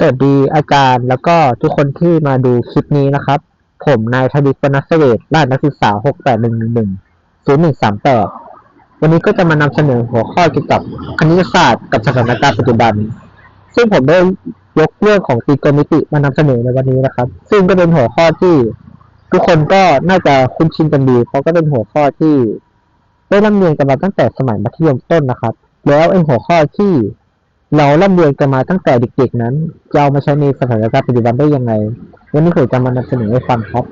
สวัสดีอาจารย์ แล้วก็ทุกคนที่มาดูคลิปนี้นะครับ ผมนายทวิตปนัสเวศรหัสนักศึกษา 68111 0138 วันนี้ก็จะมานำเสนอหัวข้อเกี่ยวกับคณิตศาสตร์กับสถานการณ์ปัจจุบัน ซึ่งผมได้ยกเรื่องของตรีโกณมิติมานำเสนอในวันนี้นะครับ ซึ่งก็เป็นหัวข้อที่ทุกคนก็น่าจะคุ้นชินกันดีเพราะก็เป็นหัวข้อที่ได้ร่ำเรียนกันมาตั้งแต่สมัยมัธยมต้นนะครับ แล้วไอ้หัวข้อที่ เราร่ำเรียนกันมาตั้งแต่เด็กๆนั้นจะเอามาใช้ในสถานการณ์ปัจจุบันได้ยังไงวันนี้ผมจะมานำเสนอให้ฟังครับ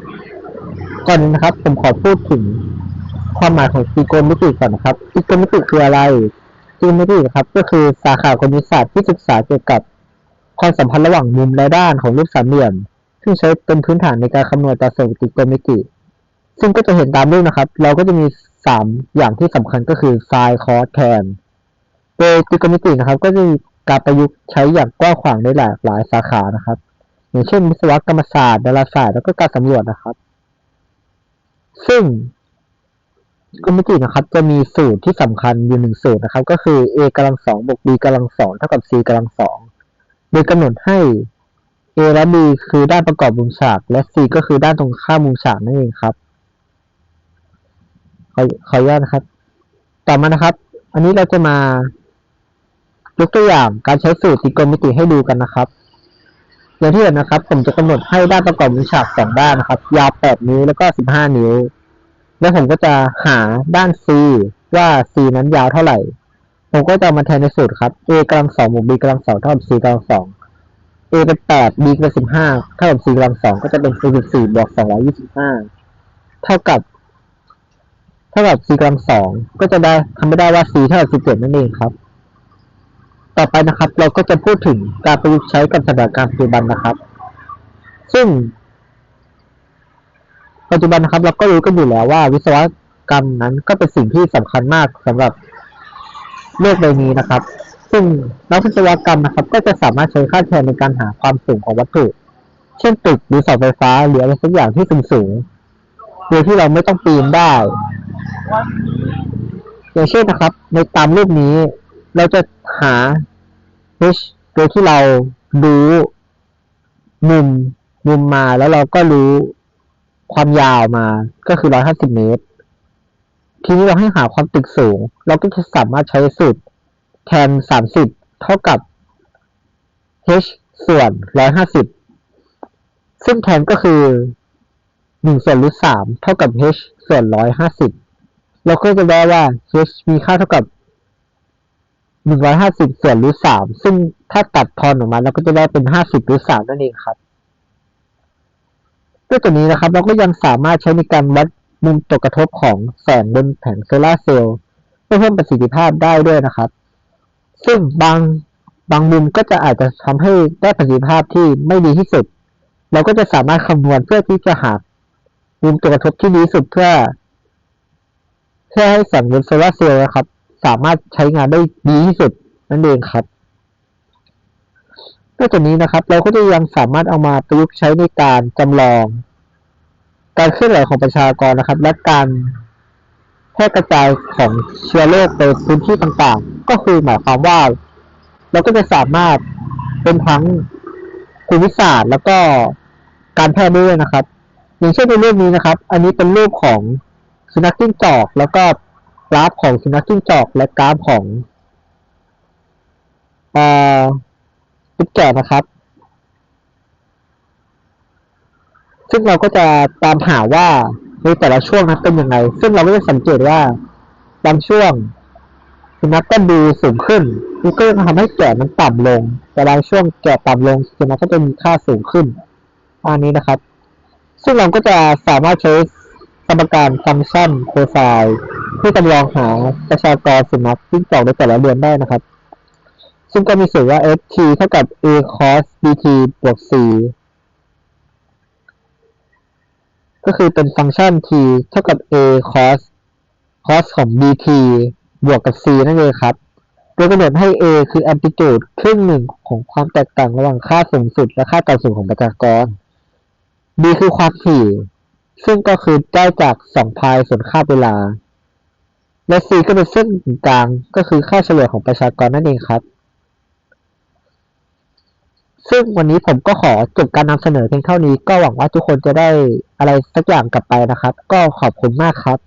ก่อนนะครับ ผมขอพูดถึงความหมายของตรีโกณมิติก่อนนะครับตรีโกณมิติคืออะไรตรีโกมิตินะครับ ก็คือสาขาคณิตศาสตร์ที่ศึกษาเกี่ยวกับความสัมพันธ์ระหว่างมุมและด้านของรูปสามเหลี่ยม ซึ่งใช้เป็นพื้นฐานในการคำนวณตราเสริมตรีโกณมิติ ซึ่งก็จะเห็นตามรูปนะครับ เราก็จะมีสามอย่างที่สำคัญก็คือ sin cos tan โดยตรีโกณมิตินะครับ ก็จะมีการประยุกต์ใช้อย่างกว้างขวางในหลากหลายสาขานะครับ อย่างเช่นวิศวกรรมศาสตร์ดาราศาสตร์แล้วก็การสำรวจนะครับ ซึ่งตรีโกณมิตินะครับ จะมีสูตรที่สำคัญอยู่หนึ่งสูตรนะครับ ก็คือ a กำลังสองบวก b กำลังสองเท่ากับ c กำลังสองโดยกำหนดให้ a และ b คือด้านประกอบมุมฉาก และ c ก็คือด้านตรงข้ามมุมฉากนั่นเองครับขอขออนุญาตนะครับ ต่อมานะครับ อันนี้เราจะมา ยกตัวอย่างการใช้สูตรตรีโกณมิติให้ดูกันนะครับอย่างที่เห็นนะครับ ผมจะกำหนดให้ด้านประกอบมุมฉากสองด้านนะครับ ยาว8นิ้วแล้วก็15นิ้ว แล้วผมก็จะหาด้าน c ว่า c นั้นยาวเท่าไหร่ ผมก็จะมาแทนในสูตรครับ a กำลังสองบวก b กำลังสองเท่ากับ c กำลังสอง a เป็น8 b เป็น15เท่ากับ c กำลังสองก็จะเป็น44บวก225เท่ากับ เท่ากับ c กำลังสองก็จะได้ทำไม่ได้ว่า c เท่ากับ17นั่นเองครับ ต่อไปนะครับ เราก็จะพูดถึงการประยุกต์ใช้กับสถานการณ์ปัจจุบันนะครับ ซึ่ง ปัจจุบันนะครับ เราก็รู้กันอยู่แล้วว่า วิศวกรรมนั้นก็เป็นสิ่งที่สำคัญมากสำหรับโลกใบนี้นะครับ ซึ่งนักวิศวกรรมนะครับ ก็จะสามารถใช้ค่าแทนในการหาความสูงของวัตถุ เช่นตึกหรือเสาไฟฟ้าหรืออะไรสักอย่างที่สูงสูงๆโดยที่เราไม่ต้องปีนได้อย่างเช่นนะครับ ในตามรูปนี้ เราจะหา h โดยที่เรารู้มุมมุมมาแล้วเราก็รู้ความยาวมาก็คือ 150 เมตร ทีนี้เราให้หาความตึกสูง เราก็จะสามารถใช้สูตรแทน 30 เท่ากับ h ส่วน 150 ซึ่งแทนก็คือ 1 ส่วนรูท3เท่ากับ h ส่วน 150 เราก็จะได้ว่า h มีค่าเท่ากับ 150ส่วนรูท3ซึ่งถ้าตัดทอนออกมาเราก็จะได้เป็น50รูท3นั่นเองครับด้วยตัวนี้นะครับ เราก็ยังสามารถใช้ในการวัดมุมตกกระทบของแสงบนแผงโซลาเซลล์เพื่อเพิ่มประสิทธิภาพได้ด้วยนะครับ ซึ่งบางบางมุมก็จะอาจจะทำให้ได้ประสิทธิภาพที่ไม่ดีที่สุด เราก็จะสามารถคำนวณเพื่อที่จะหามุมตกกระทบที่ดีที่สุดเพื่อเพื่อให้แสงบนโซลาเซลล์นะครับ สามารถใช้งานได้ดีที่สุดนั่นเองครับนอกจากนี้นะครับ เราก็จะยังสามารถเอามาประยุกต์ใช้ในการจำลอง การเคลื่อนไหวของประชากรนะครับ และการแพร่กระจายของเชื้อโรคในพื้นที่ต่างๆ ก็คือหมายความว่า เราก็จะสามารถเป็นทั้งภูมิศาสตร์ แล้วก็การแพทย์ด้วยนะครับ อย่างเช่นในรูปนี้นะครับ อันนี้เป็นรูปของสุนัขจิ้งจอก แล้วก็ กราฟของสุนัขจิ้งจอกและกราฟของตุ๊กแกนะครับ ซึ่งเราก็จะตามหาว่าในแต่ละช่วงนั้นเป็นยังไง ซึ่งเราก็จะสังเกตว่าบางช่วงสุนัขก็ดูสูงขึ้นมันก็จะทำให้แก่มันต่ำลง แต่บางช่วงแก่ต่ำลงสุนัขก็จะมีค่าสูงขึ้นอันนี้นะครับ ซึ่งเราก็จะสามารถใช้สมการฟังก์ชันโคไซน์ เพื่อจำลองหาประชากรสุนัขจิ้งจอกในแต่ละเดือนได้นะครับ ซึ่งก็มีสูตรว่า ft เท่ากับ a cos bt บวก c ก็คือเป็นฟังก์ชัน t เท่ากับ a cos cos ของ bt บวกกับ c นั่นเองครับ โดยกำหนดให้ a คือ amplitude ครึ่งหนึ่งของความแตกต่างระหว่างค่าสูงสุดและค่าต่ำสุดของประชากร b คือความถี่ ซึ่งก็คือได้จาก2พายส่วนค่าเวลา และ c ก็เป็นเส้นกลางก็คือค่าเฉลี่ยของประชากรนั่นเองครับ ซึ่งวันนี้ผมก็ขอจบการนำเสนอเพียงเท่านี้ ก็หวังว่าทุกคนจะได้อะไรสักอย่างกลับไปนะครับ ก็ขอบคุณมากครับ